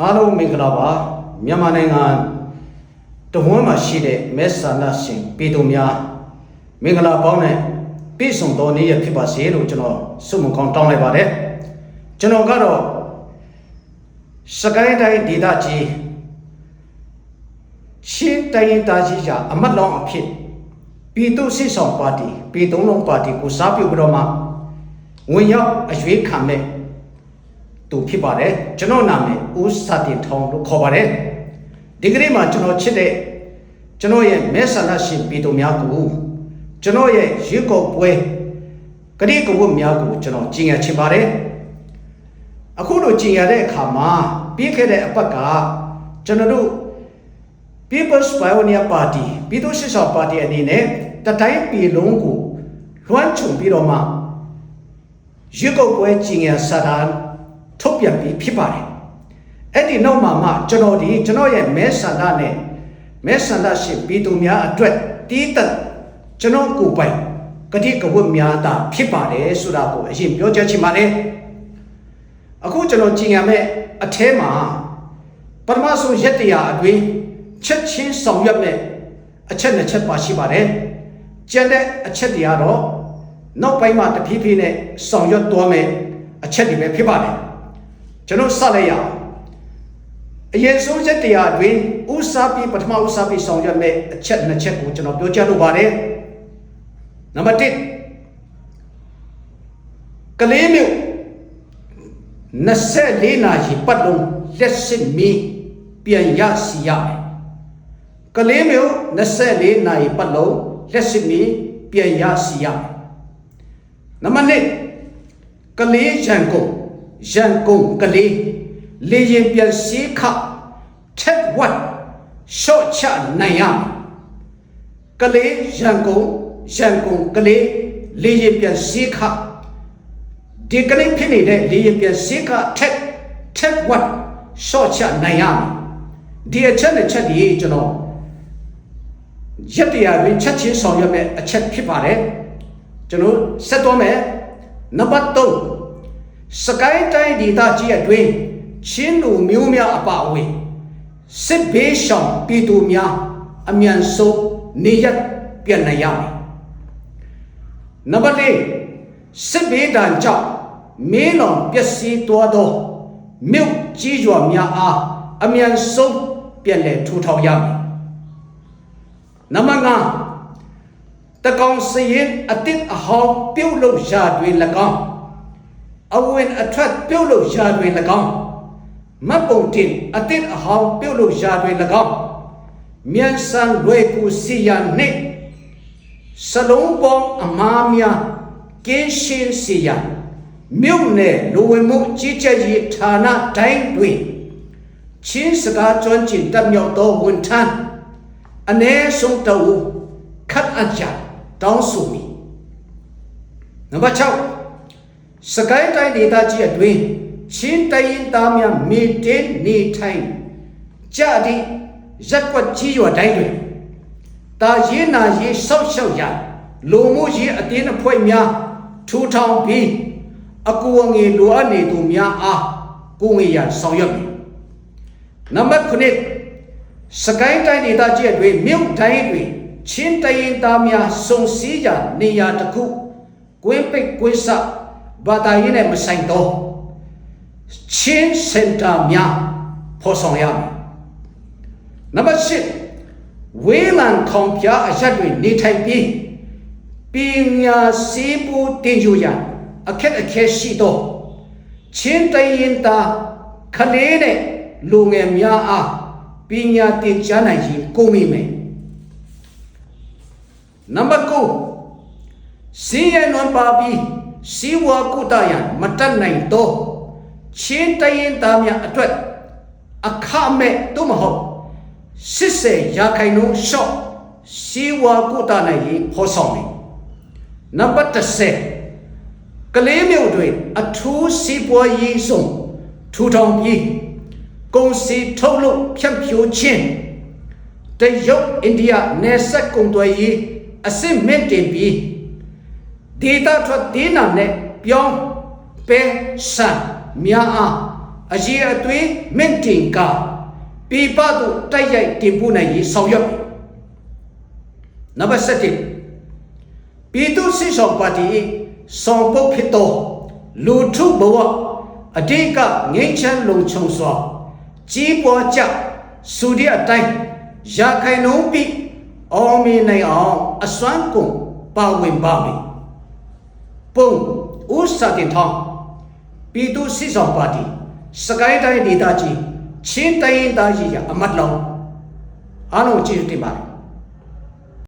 အားလုံးမင်္ဂလာပါမြန်မာနိုင်ငံတဝန်းမှာရှိတဲ့မဲဆန္ဒရှင်ပြည်သူများမင်္ဂလာပေါင်းနဲ့ပြည့်စုံသောနေ့ရက်ဖြစ်ပါစေလို့ကျွန်တော်ဆုမွန်ကောင်းတောင်းလိုက်ပါတယ်ကျွန်တော်ကတော့စကိုင်းတိုင်းဒေသကြီးချင်းတိုင်းဒေသကြီးကြာအမတ်လောင်းအဖြစ်ပြည်သူ့စစ်ဆောင်ပါတီပြည်သူ့လုံးပါတီကိုစားပြုပြီးတော့မှဝင်ရောက်အရွေးခံမဲ့ သူဖြစ်ပါတယ်ကျွန်တော်နာမည်ဦးစာတင်ထောင်းလို့ခေါ်ပါတယ်ဒီကနေ့မှာကျွန်တော်ချစ်တဲ့ကျွန်တော်ရဲ့မဲဆန္ဒရှင်ပြည်သူများကိုကျွန်တော်ရဲ့ရွေးကောက်ပွဲကတိကဝတ်များကိုကျွန်တော်ကြီးညာချင်ပါတယ်အခုလိုကြီးညာတဲ့အခါမှာပြီးခဲ့တဲ့အပတ်ကကျွန်တော်တို့ People's Pioneer Party ပြည်သူ့ရှစ်ဆောင်ပါတီအနေနဲ့တတိုင်းပြည်လုံးကိုလွှမ်းခြုံပြီးတော့မှရွေးကောက်ပွဲကြီးငယ်စာတမ်း ထုတ်ပြန်ပြီးဖြစ်ပါတယ်။အဲ့ဒီနောက်မှာမှကျွန်တော်ဒီကျွန်တော်ရဲ့မဲဆန္ဒနဲ့မဲဆန္ဒရှင်ပြည်သူများအတွက်တီးသက်ကျွန်တော်ကိုယ်ပိုင်ကတိကဝတ်များတာဖြစ်ပါတယ်ဆိုတာကိုအရင်ပြောကြားချင်ပါတယ်။အခုကျွန်တော်ကြီးငယ်မဲ့အထဲမှာပထမဆုံးရက်တရာအတွင်းချက်ချင်းဆောင်ရွက်မဲ့အချက်နှစ်ချက်ပါရှိပါတယ်။ကျန်တဲ့အချက်တွေကတော့နောက်ပိုင်းမှာတဖြည်းဖြည်းနဲ့ဆောင်ရွက်သွားမယ်အချက်တွေပဲဖြစ်ပါတယ် ကျွန်တော်ဆက်လိုက်ရအောင်အရင်ဆုံးချက်တရားအတွင်းဥစားပြီးပထမဥစားပြီးဆောင်ရွက်မယ်အချက်နှစ်ချက်ကိုကျွန်တော်ပြောကြားလိုပါတယ်နံပါတ်1ကလေးမျိုး24နာရီပတ်လုံးလက်စစ်မီးပြန်ရစီရမယ်ကလေးမျိုး24နာရီပတ်လုံးလက်စစ်မီးပြန်ရစီရမယ်နံပါတ်1ကလေးရန်ကုန် ရန်ကုန်ကလေးလေရင်ပြန်စီးခထက်ဝတ်ရှော့ချနိုင်ရမယ်ကလေးရန်ကုန်ရန်ကုန်ကလေးလေရင်ပြန်စီးခဒီကနေ့ဖြစ်နေတဲ့လေရင်ပြန်စီးခထက်ထက်ဝတ်ရှော့ချနိုင်ရမယ်ဒီအချက်နဲ့ချက်ဒီကျွန်တော်ရက်တရားတွင်ချက်ချင်းဆောင်ရွက်မဲ့အချက်ဖြစ်ပါတယ်ကျွန်တော်ဆက်သွားမယ်နံပါတ်3 စကိုင်းတိုင်းဒေသကြီးအတွင်းချင်းလူမျိုးများအပအဝင်စစ်ဘေးရှောင်ပြည်သူများအမြန်ဆုံးနေရပြန်နိုင်ရမယ်နံပါတ်4စစ်ဘေးဒဏ်ကြောင့်မင်းလောင်ပျက်စီးသွားသောမြို့ကြီးကျွာများအားအမြန်ဆုံးပြန်လည်ထူထောင်ရမယ်နံပါတ်5တကောင်စရင်အတစ်အဟောင်းပြုတ်လို့ရာတွေ၎င်း အဝင်အထွက်ပြုတ်လို့ရာတွေ၎င်းမတ်ပုံတင်အတစ်အဟောင်းပြုတ်လို့ရာတွေ၎င်းမြန်ဆန်လွယ်ကူစီရနှင့်စလုံးပေါင်းအမားများကင်းရှင်းစီရမြို့နယ်လူဝင်မှုကြီးကြပ်ရေးဌာနတိုင်းတွင်ချင်းစကားကျွမ်းကျင်တက်မြောက်သောဝန်ထမ်းအ ਨੇ ဆုံးတဝူခတ်အကြတောင်းဆိုမိနံပါတ်6 စကိုင်းတိုင်းဒေသကြီးအတွင်းချင်းတိုင်းရင်းသားများမေတင်းနေထိုင်ကြသည့်ရက်ကွက်ကြီးရွာတိုင်းတွင်တာရေးနာရေးဆောက်ရှောက်ရလူမှုရေးအတင်းအဖွဲ့များထူထောင်ပြီးအကူအငယ်လိုအပ်နေသူများအားကိုငွေရဆောင်ရွက်မည်နံပါတ်9စကိုင်းတိုင်းဒေသကြီးအတွင်းမြို့တိုင်းတွင်ချင်းတရင်သားများစုံစည်းကြနေရာတစ်ခုကွင်းပိတ်ကွင်းဆ ဘာသာရေးနဲ့မဆိုင်တော့ချင်းစင်တာများဖော်ဆောင်ရမယ်နံပါတ်10ဝေးလံခေါင်ပြအရက်တွေနေထိုင်ပြီးပညာစီးပူတင်ယူရန်အခက်အခဲရှိသောချင်းတရင်သားခလေးတဲ့လူငယ်များအားပညာသင်ကြားနိုင်ရင်ကိုမိမယ်နံပါတ်9စီးရနွန်ပါပြီး စီဝါကုတယံမတတ်နိုင်တော့ချင်းတရင်သားများအတွက်အခမဲ့သို့မဟုတ်စစ်စေရာခိုင်နှုန်းရှော့စီဝါကုတနိုင်ရေးဖော်ဆောင်တယ်နံပါတ်10ကလေးမျိုးတွေအထူးစီးပွားရေးဆုံးထူထောင်ပြီးကုန်စည်ထုတ်လုပ်ဖြန့်ဖြိုးခြင်းတရုတ်အိန္ဒိယနယ်စပ်ကုန်သွယ်ရေးအစစ်မြင့်တင်ပြီး ဒေတာထွက်ဒေးနာနဲ့ပြောင်းပဲဆန်များအားအရေးအသွေးမင့်တင်ကပြပသို့တိုက်ရိုက်တင်ပို့နိုင်ရေးဆောင်ရွက်မယ်နံပါတ်7ပြည်သူ့စစ်ဆောင်ပါတီဆောင်ပုတ်ဖြစ်သောလူထုဘဝအတိတ်ကငိမ့်ချမ်းလုံခြုံစွာကြီးပွားကြစုရအတိုင်းရခိုင်နှုံးပြီးအောင်မြင်နိုင်အောင်အစွမ်းကုန်ပါဝင်ပါမယ် ပုံဦးစာတင်ထောင်းပြည်သူ့စစ်ဆောင်ပါတီစကိုင်းတိုင်းဒေသကြီးချင်းတိုင်းဒေသကြီးရအမတ်လောင်းအားလုံးကျေးဇူးတင်ပါတယ်